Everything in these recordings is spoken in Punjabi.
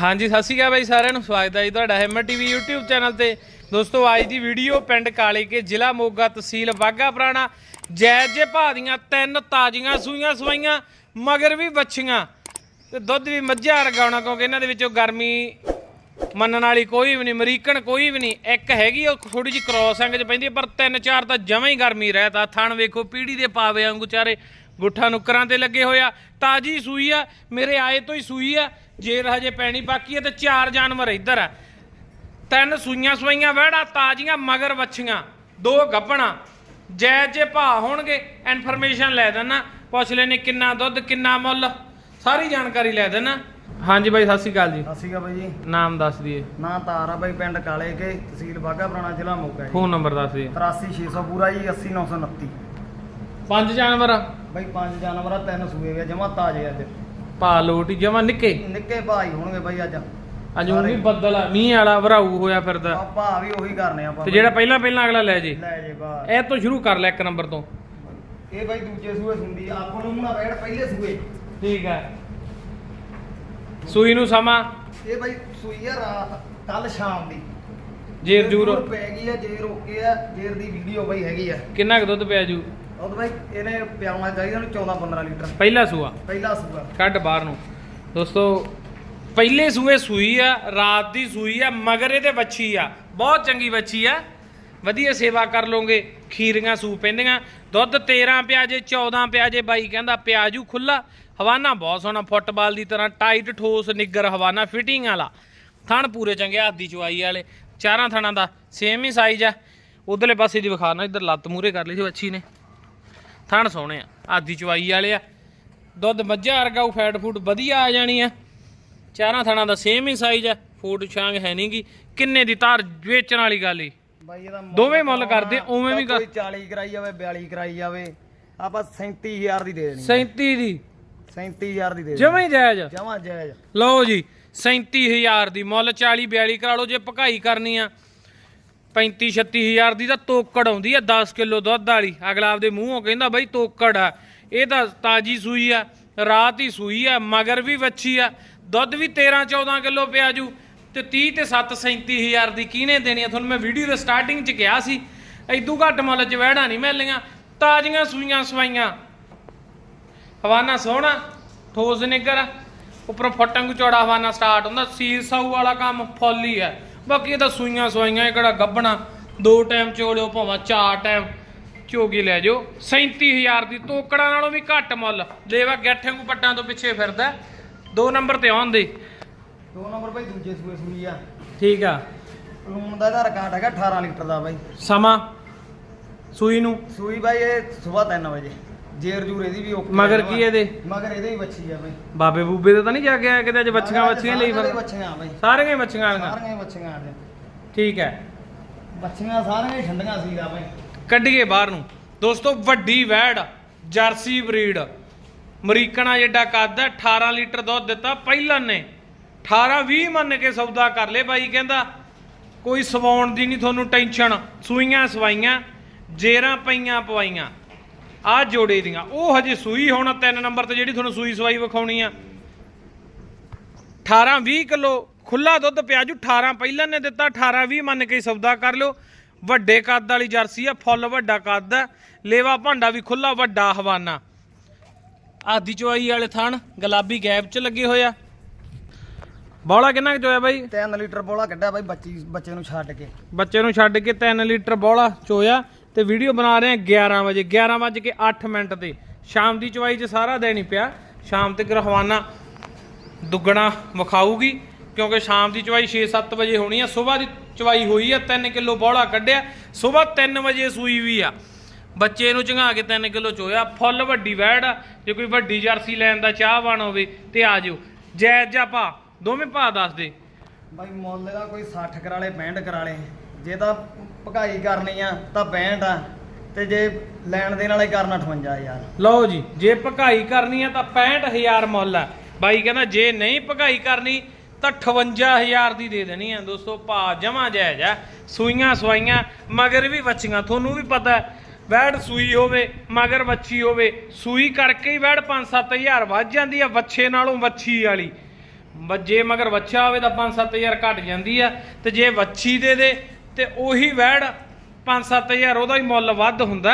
ਹਾਂਜੀ ਸਤਿ ਸ਼੍ਰੀ ਅਕਾਲ ਬਾਈ ਸਾਰਿਆਂ ਨੂੰ। ਸਵਾਗਤ ਹੈ ਜੀ ਤੁਹਾਡਾ ਹੈਮਰ ਟੀਵੀ YouTube ਚੈਨਲ ਤੇ। ਦੋਸਤੋ ਅੱਜ ਦੀ ਵੀਡੀਓ ਪਿੰਡ ਕਾਲੇ ਕੇ ਜ਼ਿਲ੍ਹਾ ਮੋਗਾ ਤਹਿਸੀਲ ਬਾਗਾ ਪੁਰਾਣਾ। ਜੈਜ ਜੇ ਭਾ ਦੀਆਂ ਤਿੰਨ ਤਾਜ਼ੀਆਂ ਸੂਈਆਂ ਸਵਾਈਆਂ ਮਗਰ ਵੀ ਬੱਚੀਆਂ ਤੇ ਦੁੱਧ ਵੀ ਮੱਝਾਂ ਰਗਾਉਣਾ ਕਿਉਂਕਿ ਇਹਨਾਂ ਦੇ ਵਿੱਚੋਂ ਗਰਮੀ ਮੰਨਣ ਵਾਲੀ ਕੋਈ ਵੀ ਨਹੀਂ ਅਮਰੀਕਨ ਕੋਈ ਵੀ ਨਹੀਂ। ਇੱਕ ਹੈਗੀ ਉਹ ਥੋੜੀ ਜਿਹੀ ਕ੍ਰੋਸ ਅੰਗ ਚ ਪੈਂਦੀ ਹੈ, ਪਰ ਤਿੰਨ ਚਾਰ ਤਾਂ ਜਮਾਂ ਹੀ ਗਰਮੀ ਰਹਿਤਾ ਥਣ ਵੇਖੋ ਪੀੜੀ ਦੇ ਪਾਵੇ ਵਾਂਗੂ ਚਾਰੇ ਗੁੱਠਾ ਨੁਕਰਾਂ ਤੇ ਲੱਗੇ ਹੋਇਆ ਤਾਜੀ ਸੂਈ ਆ ਮੇਰੇ ਆਏ ਤੋਂ ਹੀ ਸੂਈ ਆ। ਜੇਰ ਹਜੇ ਪੈਣੀ ਬਾਕੀ ਹੈ ਤੇ ਚਾਰ ਜਾਨਵਰ ਇੱਧਰ ਆ। ਤਿੰਨ ਸੂਈਆਂ ਸਵਾਈਆਂ ਵਹਿੜਾ ਤਾਜ਼ੀਆਂ ਮਗਰ ਵੱਛੀਆਂ। ਦੋ ਗੱਭਣਾ। ਜੈ ਜੇ ਭਾ ਹੋਣਗੇ ਇਨਫੋਰਮੇਸ਼ਨ ਲੈ ਦੇਣਾ ਪੁੱਛ ਲੈਣੇ ਕਿੰਨਾ ਦੁੱਧ ਕਿੰਨਾ ਮੁੱਲ। ਸਾਰੀ ਜਾਣਕਾਰੀ ਲੈ ਦੇਣਾ ਹਾਂਜੀ ਬਾਈ ਸਤਿ ਸ਼੍ਰੀ ਅਕਾਲ ਜੀ। ਸਤਿ ਸ਼੍ਰੀ ਅਕਾਲ ਬਾਈ ਜੀ। ਨਾਮ ਦੱਸ ਦਈਏ। ਨਾਂ ਤਾਰਾ ਬਾਈ ਪਿੰਡ ਕਾਲੇ ਕੇ ਤਹਿਸੀਲ ਬਾਗਾ ਪੁਰਾਣਾ ਜ਼ਿਲ੍ਹਾ ਮੋਗਾ ਜੀ। ਫੋਨ ਨੰਬਰ ਦੱਸ ਦਈਏ। 83600 ਪੂਰਾ ਜੀ 80929 ਪੰਜ ਜਾਨਵਰ? ਆ, ਬਾਈ ਪੰਜ ਜਾਨਵਰ ਆ ਤਿੰਨ ਸੂਏ ਵੇ ਜਮਾ ਤਾਜ਼ੇ ਅੱਜ। ਭਾ ਲੋਟੀ ਜਮਾ ਨਿੱਕੇ? ਨਿੱਕੇ ਭਾਈ ਹੋਣਗੇ ਬਾਈ ਅੱਜ। ਅੱਜ ਉਹ ਵੀ ਬੱਦਲ ਆ ਮੀਂਹ ਵਾਲਾ ਭਰਾਊ ਹੋਇਆ ਫਿਰਦਾ। ਆ ਭਾ ਵੀ ਉਹੀ ਕਰਨੇ ਆਪਾਂ ਤੇ ਜਿਹੜਾ ਪਹਿਲਾਂ ਪਹਿਲਾਂ ਅਗਲਾ ਲੈ ਜੇ। ਲੈ ਜੇ ਬਾ ਇਹ ਤੋਂ ਸ਼ੁਰੂ ਕਰ ਲੈ ਇੱਕ ਨੰਬਰ ਤੋਂ। ਇਹ ਬਾਈ ਦੂਜੇ ਸੂਏ ਸੁੰਦੀ ਆਪਾਂ ਨੂੰ ਮੁਣਾ ਬੈਠ ਪਹਿਲੇ ਸੂਏ। ਠੀਕ ਹੈ ਸੂਈ ਨੂੰ ਸਮਾਂ। ਇਹ ਬਾਈ ਸੂਈ ਆ ਰਾਤ ਕੱਲ ਸ਼ਾਮ ਦੀ। ਜੇਰ ਜੂਰ। ਪੈ ਗਈ ਆ ਜੇਰ ਓਕੇ ਆ ਜੇਰ ਦੀ ਵੀਡੀਓ ਬਾਈ ਹੈਗੀ ਆ। ਕਿੰਨਾ ਕੁ ਦੁੱਧ ਪਿਆ ਜੂ? ਤਾਂ ਬਾਈ ਇਹਨੇ ਪਿਆਉਣਾ ਚਾਹੀਦਾ ਨੂੰ 14 15 ਲੀਟਰ। ਪਹਿਲਾ ਸੂਆ? ਪਹਿਲਾ ਸੂਆ। ਕੱਢ ਬਾਹਰ ਨੂੰ। ਦੋਸਤੋ ਪਹਿਲੇ ਸੂਏ ਸੂਈ ਆ ਰਾਤ ਦੀ ਸੂਈ ਆ ਮਗਰ ਇਹਦੇ ਬੱਚੀ ਆ। ਬਹੁਤ ਚੰਗੀ ਬੱਚੀ ਆ। ਵਧੀਆ ਸੇਵਾ ਕਰ ਲੋਗੇ ਖੀਰੀਆਂ ਸੂ ਪੈਂਦੀਆਂ। ਦੁੱਧ 13 ਪਿਆ ਜੇ 14 ਪਿਆ ਜੇ ਬਾਈ ਕਹਿੰਦਾ ਪਿਆਜੂ ਖੁੱਲਾ ਹਵਾਨਾ ਬਹੁਤ ਸੋਹਣਾ ਫੁੱਟਬਾਲ ਦੀ ਤਰ੍ਹਾਂ ਟਾਈਟ ਠੋਸ ਨਿੱਗਰ ਹਵਾਨਾ ਫਿਟਿੰਗ ਵਾਲਾ। ਥਣ ਪੂਰੇ ਚੰਗੇ ਹੱਥ ਦੀ ਚਵਾਈ ਵਾਲੇ। ਚਾਰਾਂ ਥਣਾਂ ਦਾ ਸੇਮ ਹੀ ਸਾਈਜ਼ ਆ। ਉਧਰਲੇ ਪਾਸੇ ਦੀ ਵਿਖਾਣਾ ਇੱਧਰ ਲੱਤ ਮੂਰੇ ਕਰ ਲਈ ਸੀ ਬੱਚੀ ਨੇ। ਥਣ ਸੋਹਣੇ ਆ ਹੱਥ ਦੀ ਚਵਾਈ ਵਾਲੇ ਆ। ਦੁੱਧ ਮੱਝਾਂ ਵਰਗਾ ਉਹ ਫੈਟ ਫੂਡ ਵਧੀਆ ਆ ਜਾਣੀ ਆ। ਚਾਰਾਂ ਥਣਾਂ ਦਾ ਸੇਮ ਹੀ ਸਾਈਜ਼ ਆ ਫੂਡ ਛਾਂਗ ਹੈ ਨਹੀਂਗੀ ਕਿੰਨੇ ਦੀ ਤਾਰ ਵੇਚਣ ਵਾਲੀ ਗੱਲ ਈ ਬਾਈ ਇਹਦਾ ਮੁੱਲ ਦੋਵੇਂ ਮੁੱਲ ਕਰਦੇ, ਉਵੇਂ ਵੀ ਕੋਈ 40 ਕਰਾਈ ਜਾਵੇ 42 ਕਰਾਈ ਜਾਵੇ ਆਪਾਂ 37000 ਦੀ ਦੇ ਦੇਣੀ 37 ਦੀ। 37000 ਦੀ ਦੇ ਜਮਾਂ ਹੀ ਜਾਇਜ਼ ਜਮਾ ਜਾਇਜ਼ ਲਓ ਜੀ 37000 ਦੀ ਮੁੱਲ 40 42 ਕਰਾ ਲਓ ਜੇ ਭਕਾਈ ਕਰਨੀ ਆ। 35 36000 ਦੀ ਤਾਂ ਤੋਕੜ ਆਉਂਦੀ ਆ 10 ਕਿਲੋ ਦੁੱਧ ਵਾਲੀ। ਅਗਲਾ ਆਪਦੇ ਮੂੰਹੋਂ ਕਹਿੰਦਾ, ਬਈ ਤੋਕੜ ਆ। ਇਹ ਤਾਂ ਤਾਜੀ ਸੂਈ ਆ, ਰਾਤ ਹੀ ਸੂਈ ਆ, ਮਗਰ ਵੀ ਵੱਛੀ ਆ। ਦੁੱਧ ਵੀ 13 14 ਕਿਲੋ ਪਿਆ ਜੂ। ਤੇ 30 ਤੇ 7 37000 ਦੀ ਕਿਹਨੇ ਦੇਣੀ ਆ? ਤੁਹਾਨੂੰ ਮੈਂ ਵੀਡੀਓ ਦੇ ਸਟਾਰਟਿੰਗ 'ਚ ਕਿਹਾ ਸੀ। ਐਦੂ ਘੱਟ ਮੁੱਲ 'ਚ ਵਹਿੜਾ ਨਹੀਂ ਮਿਲਣੀਆਂ। ਤਾਜ਼ੀਆਂ ਸੂਈਆਂ ਸਵਾਈਆਂ। ਹਵਾਨਾ ਸੋਹਣਾ, ਠੋਸ ਨਿੱਗਰ ਉੱਪਰੋਂ ਫਟੰਗ ਚੌੜਾ ਹਵਾਨਾ ਸਟਾਰਟ ਹੁੰਦਾ। ਸੀਰ ਸਾਊ ਵਾਲਾ ਕੰਮ ਫੁੱਲ ਹੀ ਹੈ ਬਾਕੀ ਇਹ ਤਾਂ ਸੂਈਆਂ ਸਵਾਈਆਂ ਇਹ ਕਿਹੜਾ ਗੱਬਣਾ? ਦੋ ਟਾਈਮ ਚੋਲਿਓ ਭਾਵੇਂ ਚਾਰ ਟਾਈਮ ਚੋਗੀ ਲੈ ਜਾਓ। 37000 ਦੀ ਤੋਕੜਾਂ ਨਾਲੋਂ ਵੀ ਘੱਟ ਮੁੱਲ। ਦੇਵਾ ਗੱਠੇ ਨੂੰ ਪੱਟਾਂ ਤੋਂ ਪਿੱਛੇ ਫਿਰਦਾ। ਦੋ ਨੰਬਰ ਤੇ ਆਉਣ ਦੇ ਦੋ ਨੰਬਰ ਬਾਈ ਦੂਜੇ ਸੂਏ ਸੂਈ ਆ। ਠੀਕ ਆ। ਲੂਣ ਦਾ ਇਹਦਾ ਰਿਕਾਰਡ ਹੈਗਾ 18 ਲੀਟਰ ਦਾ ਬਾਈ। ਸਮਾਂ। ਸੂਈ ਨੂੰ। ਸੂਈ ਬਾਈ ਇਹ ਸਵੇਰ 3 ਵਜੇ। ਜੇਰ ਜੂਰ ਇਹਦੀ ਵੀ ਓਕੇ ਮਗਰ ਕੀ ਇਹਦੇ? ਮਗਰ ਇਹਦੇ ਹੀ ਬੱਚੀ ਆ ਬਾਈ। ਬਾਬੇ ਬੂਬੇ ਤੇ ਤਾਂ ਨਹੀਂ ਜਾ ਕੇ ਆਇਆ ਕਿਤੇ ਅੱਜ ਬੱਚੀਆਂ ਬੱਚੀਆਂ ਲਈ ਫਿਰ? ਬੱਚੀਆਂ ਬਾਈ। ਸਾਰੀਆਂ ਹੀ ਬੱਚੀਆਂ ਵਾਲੀਆਂ? ਸਾਰੀਆਂ ਹੀ ਬੱਚੀਆਂ ਆ ਠੀਕ ਹੈ। ਬੱਚੀਆਂ ਸਾਰੀਆਂ ਹੀ ਠੰਡੀਆਂ ਸੀਗਾ ਬਾਈ। ਕੱਢੀਏ ਬਾਹਰ ਨੂੰ। ਦੋਸਤੋ ਵੱਡੀ ਵੈੜ ਜਰਸੀ ਬਰੀਡ। ਅਮਰੀਕਨਾ ਜਿੱਡਾ ਕੱਦ ਹੈ 18 ਲੀਟਰ ਦੁੱਧ ਦਿੱਤਾ ਪਹਿਲਾਂ ਨੇ। 18 20 ਮੰਨ ਕੇ ਸੌਦਾ ਕਰ ਲੇ ਬਾਈ ਕਹਿੰਦਾ ਕੋਈ ਸਵਾਉਣ ਦੀ ਨਹੀਂ ਤੁਹਾਨੂੰ ਟੈਨਸ਼ਨ। ਸੂਈਆਂ ਸਵਾਈਆਂ ਜੇਰਾਂ ਪਈਆਂ ਪਵਾਈਆਂ। ਆ ਜੋੜੇ ਦੀਆਂ। ਉਹ ਹਜੇ ਸੂਈ ਹੋਣਾ ਤਿੰਨ ਨੰਬਰ ਤੇ ਜਿਹੜੀ ਤੁਹਾਨੂੰ ਸੂਈ ਸਵਾਈ ਵਿਖਾਉਣੀ ਆ। 18 20 ਕਿਲੋ ਖੁੱਲਾ ਦੁੱਧ ਪਿਆਜੂ 18 ਪਹਿਲਾਂ ਨੇ ਦਿੱਤਾ 18 20 ਮੰਨ ਕੇ ਸੌਦਾ ਕਰ ਲਿਓ। ਵੱਡੇ ਕੱਦ ਵਾਲੀ ਜਰਸੀ ਆ ਫੁੱਲ ਵੱਡਾ ਕੱਦ ਆ ਲੇਵਾ ਭਾਂਡਾ ਵੀ ਖੁੱਲਾ ਵੱਡਾ ਹਵਾਨਾ। ਆਦੀ ਚਵਾਈ ਵਾਲੇ ਥਣ ਗੁਲਾਬੀ ਗੈਪ ਚ ਲੱਗੇ ਹੋਇਆ ਬੌਲਾ ਕਿੰਨਾ ਕੁ ਚੋਇਆ ਬਾਈ? 3 ਲੀਟਰ ਬੋਲਾ ਕੱਢਿਆ ਬਾਈ ਬੱਚੀ ਬੱਚੇ ਨੂੰ ਛੱਡ ਕੇ। ਬੱਚੇ ਨੂੰ ਛੱਡ ਕੇ 3 ਲੀਟਰ ਬੌਲਾ ਚੋਇਆ। ਤੇ ਵੀਡੀਓ ਬਣਾ ਰਹੇ ਆ 11 ਵਜੇ 11 ਵਜੇ ਕੇ 8 ਮਿੰਟ ਤੇ ਸ਼ਾਮ ਦੀ ਚਵਾਈ 'ਚ ਸਾਰਾ ਦਿਨ ਹੀ ਪਿਆ। ਸ਼ਾਮ ਤੱਕ ਰਵਾਨਾ ਦੁੱਗਣਾ ਵਿਖਾਊਗੀ, ਕਿਉਂਕਿ ਸ਼ਾਮ ਦੀ ਚਵਾਈ 6-7 ਵਜੇ ਹੋਣੀ ਆ। ਸਵੇਰ ਦੀ ਚਵਾਈ ਹੋਈ ਆ 3 ਕਿਲੋ ਬੌਲਾ ਕੱਢਿਆ। ਸਵੇਰ 3 ਵਜੇ ਸੂਈ ਵੀ ਆ। ਬੱਚੇ ਨੂੰ ਚੰਗਾ ਕੇ 3 ਕਿਲੋ ਚੋਇਆ। ਫੁੱਲ ਵੱਡੀ ਵੈੜ ਆ। ਜੇ ਕੋਈ ਵੱਡੀ ਜਰਸੀ ਲੈਣ ਦਾ ਚਾਹ ਚਾਹਵਾਨ ਹੋਵੇ ਤੇ ਆ ਜਿਓ। ਜਾਇਜ਼ ਜਾ ਭਾ, ਦੋਵੇਂ ਭਾ ਦੱਸ ਦੇ। ਬਾਈ ਮੁੱਲ ਦਾ ਕੋਈ 60 ਕਰਾਲੇ 65 ਕਰਾਲੇ। ਜੇ ਤਾਂ ਭਕਾਈ ਕਰਨੀ ਆ, ਤਾਂ 65 ਆ, ਤੇ ਜੇ ਲੈਣ ਦੇਣ ਵਾਲੇ ਕਰਨਾ 58000 ਲਓ ਜੀ, ਜੇ ਭਕਾਈ ਕਰਨੀ ਆ, ਤਾਂ 65000 ਮੁੱਲ ਆ। ਬਾਈ ਕਹਿੰਦਾ, ਜੇ ਨਹੀਂ ਭਕਾਈ ਕਰਨੀ, ਤਾਂ 58000 ਦੀ ਦੇ ਦੇਣੀ ਆ। ਦੋਸਤੋ ਭਾ ਜਮਾ ਜਾਇਜ਼ ਆ। ਸੂਈਆਂ ਸਵਾਈਆਂ, ਮਗਰ ਵੀ ਬੱਚੀਆਂ ਤੁਹਾਨੂੰ ਵੀ ਪਤਾ ਵੈੜ ਸੂਈ ਹੋਵੇ, ਮਗਰ ਵੱਛੀ ਹੋਵੇ, ਸੂਈ ਕਰਕੇ ਹੀ ਵੈੜ 5-7000 ਵੱਧ ਜਾਂਦੀ ਆ, ਵੱਛੇ ਨਾਲੋਂ ਵੱਛੀ ਵਾਲੀ। ਜੇ ਮਗਰ ਵੱਛਾ ਹੋਵੇ, ਤਾਂ 5-7000 ਘਟ ਜਾਂਦੀ ਆ। ਤੇ ਜੇ ਵੱਛੀ ਦੇ ਦੇ ਤੇ ਉਹੀ ਵੈੜ 5-7000 ਉਹਦਾ ਹੀ ਮੁੱਲ ਵੱਧ ਹੁੰਦਾ।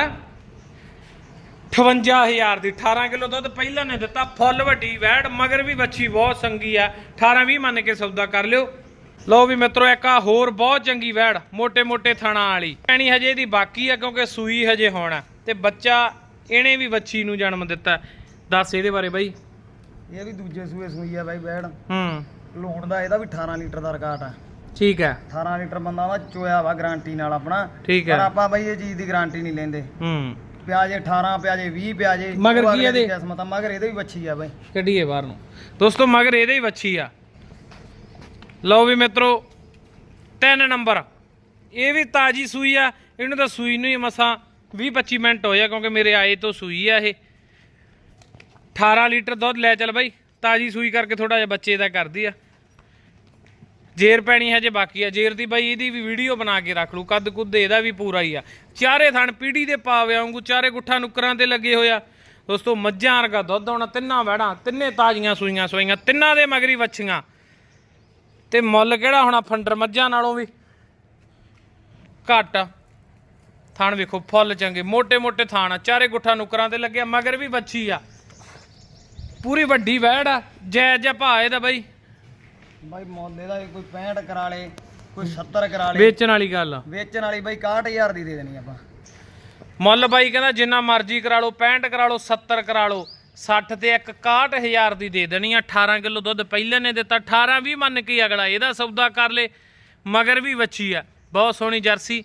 58000 ਦੀ 18 ਕਿਲੋ ਦੁੱਧ ਪਹਿਲਾਂ ਨੇ ਦਿੱਤਾ ਫੁੱਲ ਵੱਡੀ ਵੈੜ ਮਗਰ ਵੀ ਬੱਚੀ ਬਹੁਤ ਸੰਗੀ ਆ। 18 20 ਮੰਨ ਕੇ ਸੌਦਾ ਕਰ ਲਿਓ। ਲਓ ਵੀ ਮਿੱਤਰੋ ਇੱਕ ਆ ਹੋਰ ਬਹੁਤ ਚੰਗੀ ਵੈੜ ਮੋٹے-ਮੋٹے ਥਣਾ ਵਾਲੀ। ਪੈਣੀ ਹਜੇ ਦੀ ਬਾਕੀ ਆ ਕਿਉਂਕਿ ਸੂਈ ਹਜੇ ਹੋਣਾ ਤੇ ਬੱਚਾ ਇਹਨੇ ਵੀ ਬੱਚੀ ਨੂੰ ਜਨਮ ਦਿੱਤਾ। ਦੱਸ ਇਹਦੇ ਬਾਰੇ ਬਾਈ। ਇਹ ਵੀ ਦੂਜੇ ਸੂਏ ਸੂਈ ਆ ਬਾਈ ਵੈੜ। ਹੂੰ। ਲੋਣ ਦਾ ਇਹਦਾ ਵੀ 18 ਲੀਟਰ ਦਾ ਰਿਕਾਰਡ ਆ। ਠੀਕ ਹੈ। 18 ਲੀਟਰ ਬੰਦਾ ਦਾ ਚੋਇਆ ਵਾ ਗਾਰੰਟੀ ਨਾਲ ਆਪਣਾ। ਠੀਕ ਪਰ ਹੈ। ਆਪਾਂ ਬਾਈ ਇਹ ਚੀਜ਼ ਦੀ ਗਾਰੰਟੀ ਨਹੀਂ ਲੈਂਦੇ। ਹੂੰ। ਪਿਆਜੇ 18 ਪਿਆਜੇ 20 ਪਿਆਜੇ ਮਗਰ ਕੀ ਇਹਦੇ? ਕਿਸਮਤ ਆ ਮਗਰ ਇਹਦੇ ਵੀ ਬੱਚੀ ਆ ਬਾਈ। ਕੱਢੀਏ ਬਾਹਰ ਨੂੰ। ਦੋਸਤੋ ਮਗਰ ਇਹਦੇ ਹੀ ਵੱਛੀ ਆ। ਲਓ ਵੀ ਮਿੱਤਰੋ 3 ਨੰਬਰ। ਇਹ ਵੀ ਤਾਜੀ ਸੂਈ ਆ। ਇਹਨੂੰ ਤਾਂ ਸੂਈ ਨੂੰ ਹੀ ਮਸਾਂ 20 25 ਮਿੰਟ ਹੋਇਆ ਕਿਉਂਕਿ ਮੇਰੇ ਆਏ ਤੋਂ ਸੂਈ ਆ ਇਹ। 18 ਲੀਟਰ ਦੁੱਧ ਲੈ ਚੱਲ ਬਾਈ। ਤਾਜੀ ਸੂਈ ਕਰਕੇ ਥੋੜਾ ਜਿਹਾ ਬੱਚੇ ਦਾ ਕਰਦੀ ਆ। ਜੇਰ ਪੈਣੀ ਹੈ ਜੇ ਬਾਕੀ ਆ, ਜੇਰ ਦੀ ਬਾਈ ਇਹਦੀ ਵੀ ਵੀਡੀਓ ਬਣਾ ਕੇ ਰੱਖ ਲੂ ਕੱਦ ਕੁੱਦ ਇਹਦਾ ਵੀ ਪੂਰਾ ਹੀ ਆ। ਚਾਰੇ ਥਣ ਪੀੜੀ ਦੇ ਪਾਵੇ ਆਉਂਗੂ ਚਾਰੇ ਗੁੱਠਾਂ ਨੁਕਰਾਂ ਤੇ ਲੱਗੇ ਹੋਇਆ ਦੋਸਤੋ, ਮੱਝਾਂ ਵਰਗਾ ਦੁੱਧ ਆਉਣਾ, ਤਿੰਨਾਂ ਵੜਾਂ ਤਿੰਨੇ ਤਾਜ਼ੀਆਂ ਸੂਈਆਂ ਸੋਈਆਂ ਤਿੰਨਾਂ ਦੇ ਮਗਰੀ ਵੱਛੀਆਂ। ਤੇ ਮੁੱਲ ਕਿਹੜਾ ਹੋਣਾ ਫੰਡਰ ਮੱਝਾਂ ਨਾਲੋਂ ਵੀ? ਘੱਟ। ਥਾਣ ਵੇਖੋ, ਫੁੱਲ ਚੰਗੇ ਮੋٹے ਮੋٹے ਥਾਣ ਆ, ਚਾਰੇ ਗੁੱਠਾਂ ਨੁਕਰਾਂ ਤੇ ਲੱਗਿਆ, ਮਗਰ ਵੀ ਵੱਛੀ ਆ। ਪੂਰੀ ਵੱਡੀ ਵਹਿੜ ਆ, ਜੈ ਜੈ ਭਾ ਇਹਦਾ ਬਾਈ। ਬਾਈ ਮੁੱਲ ਦਾ ਕੋਈ 65 ਕਰਾ ਲੇ ਕੋਈ 70 ਕਰਾ ਲੇ। ਵੇਚਣ ਵਾਲੀ ਗੱਲ ਆ। ਵੇਚਣ ਵਾਲੀ ਬਾਈ 61000 ਦੀ ਦੇ ਦੇਣੀ ਆਪਾਂ। ਮੁੱਲ ਬਾਈ ਕਹਿੰਦਾ ਜਿੰਨਾ ਮਰਜ਼ੀ ਕਰਾ ਲਓ 65 ਕਰਾ ਲਓ 70 ਕਰਾ ਲਓ 60 ਤੇ ਇੱਕ 61000 ਦੀ ਦੇ ਦੇਣੀ ਆ 18 ਕਿਲੋ ਦੁੱਧ ਪਹਿਲੇ ਨੇ ਦਿੱਤਾ 18 ਵੀ ਮੰਨ ਕੇ ਅਗਲਾ ਇਹਦਾ ਸੌਦਾ ਕਰ ਲੇ ਮਗਰ ਵੀ ਵੱਛੀ ਆ ਬਹੁਤ ਸੋਹਣੀ ਜਰਸੀ।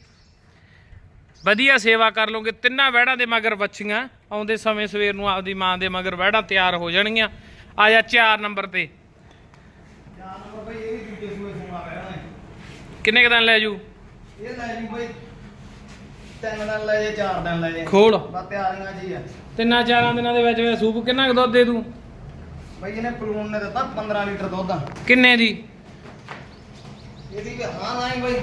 ਵਧੀਆ ਸੇਵਾ ਕਰ ਲੋਗੇ ਤਿੰਨਾਂ ਵਹਿੜਾਂ ਦੇ ਮਗਰ ਵੱਛੀਆਂ ਆਉਂਦੇ ਸਮੇਂ ਸਵੇਰ ਨੂੰ ਆਪਦੀ ਮਾਂ ਦੇ ਮਗਰ ਵਹਿੜਾਂ ਤਿਆਰ ਹੋ ਜਾਣਗੀਆਂ। ਆ ਜਾ 4 ਨੰਬਰ ਤੇ ਚਾਰ ਨੰਬਰ ਬਾਈ ਇਹ ਵੀ ਦੂਜੇ ਸੂਏ ਸੂਣਾ ਪੈਣਾ ਕਿੰਨੇ ਕੁ ਦਿਨ ਲੈ ਜੂ ਇਹ ਲੈ ਜੀ ਬਾਈ। ਤਿੰਨ ਦਿਨ ਲੈ ਜੇ ਚਾਰ ਦਿਨ ਲੈ ਜੇ। ਖੋਲ। ਬਸ ਤਿਆਰੀਆਂ ਜੀ ਆ। ਤਿੰਨਾਂ ਚਾਰਾਂ ਦਿਨਾਂ ਦੇ ਵਿੱਚ ਵਿੱਚ ਸੂਪ ਕਿੰਨਾ ਕੁ ਦੁੱਧ ਦੇ ਦੂ? ਬਾਈ ਇਹਨੇ ਪਲੂਨ ਨੇ ਦਿੱਤਾ 15 ਲੀਟਰ ਦੁੱਧ ਕਿੰਨੇ ਦੀ ਇਹਦੀ ਵੀ ਹਾਂ ਨਾ ਹੀ ਬਾਈ।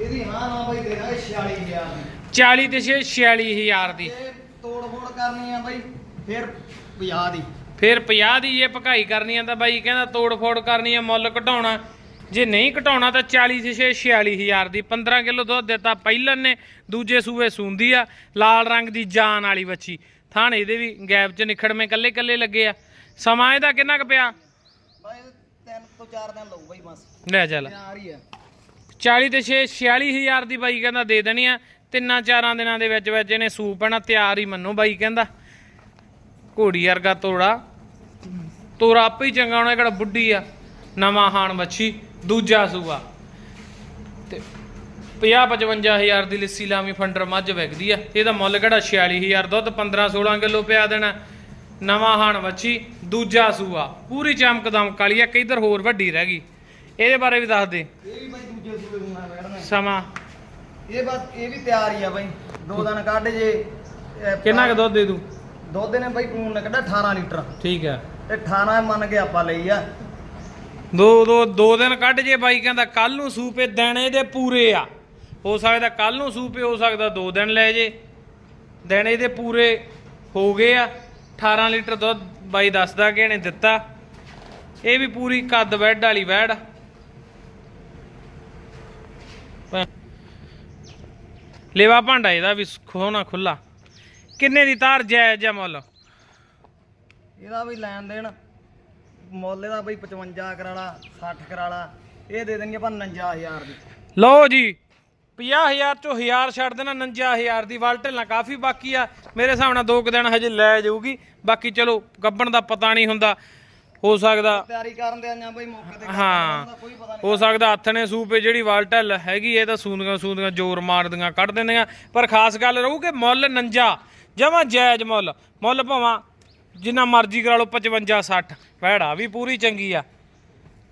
ਇਹਦੀ ਹਾਂ ਨਾ ਬਾਈ ਦੇ ਦਾਂਗੇ 46000 ਦੀ। 40 ਤੇ 46000 ਦੀ। ਜੇ ਤੋੜ ਫੋੜ ਕਰਨੀ ਆ ਬਾਈ ਫਿਰ 50 ਦੀ। ਫਿਰ 50 ਦੀ ਜੇ ਭਕਾਈ ਕਰਨੀ ਆ ਤਾਂ ਬਾਈ ਕਹਿੰਦਾ ਤੋੜ ਫੋੜ ਕਰਨੀ ਆ ਮੁੱਲ ਘਟਾਉਣਾ। ਜੇ ਨਹੀਂ ਘਟਾਉਣਾ ਤਾਂ 40 ਤੇ 46000 ਦੀ। 15 ਕਿਲੋ ਦੁੱਧ ਦਿੱਤਾ ਪਹਿਲਨ ਨੇ ਦੂਜੇ ਸੂਏ ਸੂੰਦੀ ਆ ਲਾਲ ਰੰਗ ਦੀ ਜਾਨ ਵਾਲੀ ਵੱਛੀ। ਥਾਣ ਇਹਦੇ ਵੀ ਗੈਪ 'ਚ ਨਿਖੜਵੇਂ ਕੱਲੇ ਕੱਲੇ ਲੱਗੇ ਆ। ਸਮਾਂ ਇਹਦਾ ਕਿੰਨਾ ਕੁ ਪਿਆ? ਬਾਈ ਤਿੰਨ ਤੋਂ ਚਾਰ ਦਿਨ ਲਊ ਬਾਈ ਬਸ। ਲੈ ਚੱਲ। ਆ 40 ਤੇ 6 46000 ਦੀ ਬਾਈ ਕਹਿੰਦਾ ਦੇ ਦੇਣੀ ਆ। ਤਿੰਨਾਂ ਚਾਰਾਂ ਦਿਨਾਂ ਦੇ ਵਿੱਚ ਵਿੱਚ ਇਹਨੇ ਸੂਪ ਪੈਣਾ ਤਿਆਰ ਹੀ ਮੰਨੋ ਬਾਈ ਕਹਿੰਦਾ। ਘੋੜੀ ਵਰਗਾ ਤੋੜਾ। ਤੋਰਾ ਆਪੇ ਹੀ ਚੰਗਾ ਹੋਣਾ ਕਿਹੜਾ ਬੁੱਢੀ ਆ। ਨਵਾਂ ਹਾਣ ਮੱਛੀ ਦੂਜਾ ਸੂਆ। ਤੇ 50 55000 ਦੀ ਲੱਸੀ ਲਾਵੀਂ ਫੰਡਰ ਮੱਝ ਵਿਕਦੀ ਆ। ਇਹਦਾ ਮੁੱਲ ਕਿਹੜਾ? 46000 ਦੁੱਧ 15 16 ਕਿਲੋ ਪਿਆ ਦੇਣਾ। ਨਵਾਂ ਹਾਣ ਮੱਛੀ ਦੂਜਾ ਸੂਆ। ਪੂਰੀ ਚਮਕਦਮ ਕਾਲੀ ਆ ਕਿਧਰ ਹੋਰ ਵੱਡੀ ਰਹਿ ਗਈ। ਇਹਦੇ ਬਾਰੇ ਵੀ ਦੱਸ ਦੇ। ਇਹ ਵੀ ਬਾਈ ਦੂਜੇ ਸੂਏ ਸੂਣਾ ਬੈਠਣਾ ਸਮਾਂ। ਇਹ ਬਸ ਇਹ ਵੀ ਤਿਆਰ ਹੀ ਆ ਬਾਈ। ਦੋ ਦਿਨ ਕੱਢ ਜੇ। ਕਿੰਨਾ ਕੁ ਦੁੱਧ ਦੇ ਦੂ? ਦੁੱਧ ਨੇ ਬਾਈ ਪਲੂਨ ਨੇ ਕੱਢਿਆ 18 ਲੀਟਰ। ਠੀਕ ਹੈ ਤੇ 18 ਮੰਨ ਕੇ ਆਪਾਂ ਲਈ ਆ। ਦੋ ਦੋ ਦੋ ਦਿਨ ਕੱਢ ਜੇ ਬਾਈ ਕਹਿੰਦਾ ਕੱਲ ਨੂੰ ਸੂਪੇ ਦੇਣੇ ਦੇ ਪੂਰੇ ਆ। ਹੋ ਸਕਦਾ ਕੱਲ ਨੂੰ ਸੂਪੇ, ਹੋ ਸਕਦਾ ਦੋ ਦਿਨ ਲੈ ਜੇ। ਦੇਣੇ ਦੇ ਪੂਰੇ ਹੋ ਗਏ ਆ। 18 ਲੀਟਰ ਦੁੱਧ ਬਾਈ ਦੱਸਦਾ ਕਿ ਇਹਨੇ ਦਿੱਤਾ। ਇਹ ਵੀ ਪੂਰੀ ਕੱਦ ਵੈਡ ਵਾਲੀ ਵੈੜ ਲੇਵਾ ਭਾਂਡਾ ਇਹਦਾ ਵੀ ਖੋਣਾ ਖੁੱਲਾ ਕਿੰਨੇ ਦੀ ਤਾਰ? ਜਾਇਜ਼ ਆ ਮੁੱਲ। ਇਹਦਾ ਵੀ ਲੈਣ ਦੇਣ। ਮੁੱਲ ਇਹਦਾ ਬਈ 55 ਕਰਾਲਾ 60 ਕਰਾਲਾ ਇਹ ਦੇ ਦੇਣੀ ਆਪਾਂ 49000 ਦੀ। ਲਓ ਜੀ 50000 ਚੋਂ 1000 ਛੱਡ ਦੇਣਾ 59000 ਦੀ ਵਲਟਲਾਂ ਕਾਫੀ ਬਾਕੀ ਆ। ਮੇਰੇ ਹਿਸਾਬ ਨਾਲ ਦੋ ਕੁ ਦਿਨ ਹਜੇ ਲੈ ਜਾਊਗੀ। ਬਾਕੀ ਚਲੋ ਗੱਬਣ ਦਾ ਪਤਾ ਨਹੀਂ ਹੁੰਦਾ ਹੋ ਸਕਦਾ ਤਿਆਰੀ ਕਰਨ ਦੇ ਆਈਆਂ ਬਈ ਮੌਕੇ ਤੇ ਹਾਂ ਕੋਈ ਪਤਾ ਹੋ ਸਕਦਾ ਹੱਥ ਨੇ ਸੂਪੇ ਜਿਹੜੀ ਵਾਲਟਲ ਹੈਗੀ ਇਹ ਤਾਂ ਸੂੰਦੀਆਂ ਸੂੰਦੀਆਂ ਜ਼ੋਰ ਮਾਰਦੀਆਂ ਕੱਢ ਦਿੰਦੀਆਂ। ਪਰ ਖਾਸ ਗੱਲ ਰਹੂ ਕਿ ਮੁੱਲ ਨੰਜਾ ਜਮਾ ਜਾਇਜ਼ ਮੁੱਲ ਮੁੱਲ ਭਾਵਾਂ ਜਿੰਨਾ ਮਰਜ਼ੀ ਕਰਾ ਲਓ 55 60 ਭੈੜਾ, ਵੀ ਪੂਰੀ ਚੰਗੀ ਆ।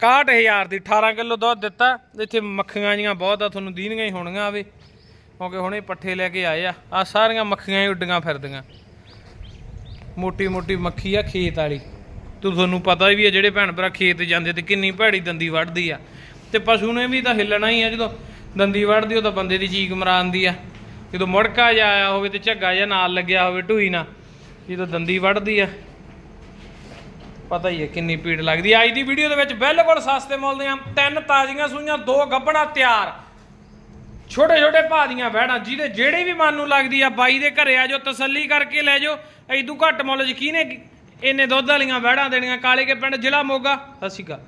61000 ਦੀ 18 ਕਿਲੋ ਦੁੱਧ ਦਿੱਤਾ। ਇੱਥੇ ਮੱਖੀਆਂ ਜੀਆਂ ਬਹੁਤ ਆ, ਤੁਹਾਨੂੰ ਦੀਨੀਆਂ ਹੀ ਹੋਣਗੀਆਂ ਆਵੇ ਕਿਉਂਕਿ ਹੁਣੇ ਪੱਠੇ ਲੈ ਕੇ ਆਏ ਆ। ਆ ਸਾਰੀਆਂ ਮੱਖੀਆਂ ਹੀ ਉੱਡੀਆਂ ਫਿਰਦੀਆਂ। ਮੋਟੀ ਮੋਟੀ ਮੱਖੀ ਆ, ਖੇਤ ਵਾਲੀ। ਤੂੰ ਤੁਹਾਨੂੰ ਪਤਾ ਵੀ ਆ, ਜਿਹੜੇ ਭੈਣ ਭਰਾ ਖੇਤ ਜਾਂਦੇ ਤੇ ਕਿੰਨੀ ਭੈੜੀ ਦੰਦੀ ਵੱਢਦੀ ਆ। ਤੇ ਪਸ਼ੂ ਨੇ ਵੀ ਤਾਂ ਹਿੱਲਣਾ ਹੀ ਆ, ਜਦੋਂ ਦੰਦੀ ਵੱਢਦੀ ਉਹ ਤਾਂ ਬੰਦੇ ਦੀ ਚੀਕ ਮਰਾਂਦੀ ਆ। ਜਦੋਂ ਮੁੜਕਾ ਜਾ ਆਇਆ ਹੋਵੇ ਤੇ ਝੱਗਾ ਜਾਂ ਨਾਲ ਲੱਗਿਆ ਹੋਵੇ ਢੂਈ ਨਾਲ। ਜਦੋਂ ਦੰਦੀ ਵੱਢਦੀ ਆ। ਪਤਾ ਹੀ ਹੈ ਕਿੰਨੀ ਭੀੜ ਲੱਗਦੀ ਹੈ। ਅੱਜ ਦੀ ਵੀਡੀਓ ਦੇ ਵਿੱਚ ਬਿਲਕੁਲ ਸਸਤੇ ਮੁੱਲ ਦੀਆਂ ਤਿੰਨ ਤਾਜ਼ੀਆਂ ਸੂਈਆਂ, ਦੋ ਗੱਬਣਾ ਤਿਆਰ। ਛੋਟੇ ਛੋਟੇ ਭਾਅ ਦੀਆਂ ਵਹਿੜਾਂ, ਜਿਹਦੇ ਜਿਹੜੇ ਵੀ ਮਨ ਨੂੰ ਲੱਗਦੀ ਆ, ਬਾਈ ਦੇ ਘਰੇ ਆ ਜਾਓ, ਤਸੱਲੀ ਕਰਕੇ ਲੈ ਜਾਓ। ਐਦੂ ਘੱਟ ਮੁੱਲ 'ਚ ਕਿਹਨੇ ਇੰਨੇ ਦੁੱਧ ਵਾਲੀਆਂ ਵਹਿੜਾਂ ਦੇਣੀਆਂ, ਕਾਲੇ ਕੇ ਪਿੰਡ ਜ਼ਿਲ੍ਹਾ ਮੋਗਾ। ਸਤਿ ਸ਼੍ਰੀ ਅਕਾਲ।